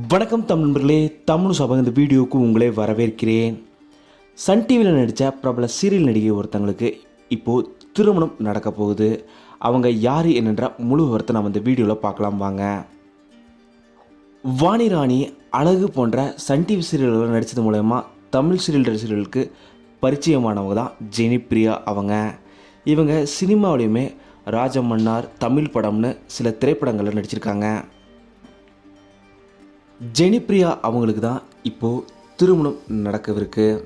வணக்கம் தமிழ் நண்பர்களே தமிழ் சபை இந்த வீடியோவுக்கு உங்களை வரவேற்கிறேன். சன் டிவியில் நடித்த பிரபல சீரியல் நடிகை ஒருத்தங்களுக்கு இப்போது திருமணம் நடக்க போகுது. அவங்க யார் என்னன்ற முழு விவரத்தை நம்ம இந்த வீடியோவில் பார்க்கலாம் வாங்க. வாணி ராணி அழகு போன்ற சன் டிவி சீரியல்களில் நடித்தது மூலயமா தமிழ் சீரியல் ரசிகர்களுக்கு பரிச்சயமானவங்க தான் ஜெனிப்ரியா அவங்க. இவங்க சினிமாவிலையுமே ராஜமன்னார் தமிழ் படம்னு சில திரைப்படங்களில் நடிச்சிருக்காங்க. ஜெனிப்ரியா அவங்களுக்கு தான் இப்போது திருமணம் நடக்கவிருக்கு.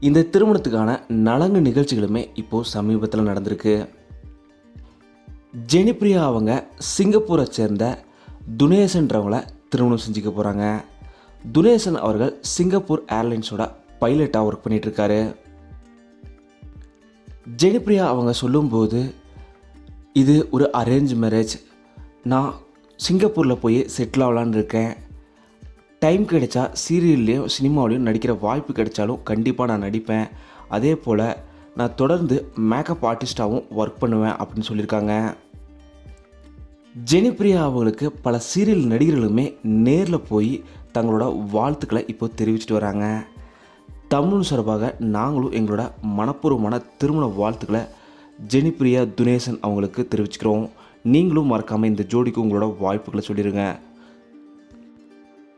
இந்த திருமணத்துக்கான நலங்கு நிகழ்ச்சிகளுமே இப்போது சமீபத்தில் நடந்திருக்கு. ஜெனிப்ரியா அவங்க சிங்கப்பூரை சேர்ந்த துனேசன்றவங்கள திருமணம் செஞ்சுக்க போகிறாங்க துனேசன் அவர்கள் சிங்கப்பூர் ஏர்லைன்ஸோட பைலட்டாக ஒர்க் பண்ணிகிட்ருக்காரு ஜெனிப்ரியா அவங்க சொல்லும்போது இது ஒரு அரேஞ்ச் மேரேஜ் நான் சிங்கப்பூரில் போய் செட்டில் ஆகலான்னு இருக்கேன். டைம் கிடைச்சா சீரியல்லையும் சினிமாவிலையும் நடிக்கிற வாய்ப்பு கிடைச்சாலும் கண்டிப்பாக நான் நடிப்பேன். அதே போல் நான் தொடர்ந்து மேக்கப் ஆர்டிஸ்ட்டாகவும் ஒர்க் பண்ணுவேன் அப்படின்னு சொல்லியிருக்காங்க. ஜெனிப்ரியா அவங்களுக்கு பல சீரியல் நடிகர்களுமே நேரில் போய் தங்களோட வாழ்த்துக்களை இப்போ தெரிவிச்சிட்டு வராங்க. தமிழ் சார்பாக நாங்களும் எங்களோட மனப்பூர்வமான திருமண வாழ்த்துக்களை ஜெனிப்ரியா துனேசன் அவங்களுக்கு தெரிவிச்சுக்கிறோம். நீங்களும் மறக்காமல் இந்த ஜோடிக்கு உங்களோட வாய்ப்புகளை சொல்லிடுங்க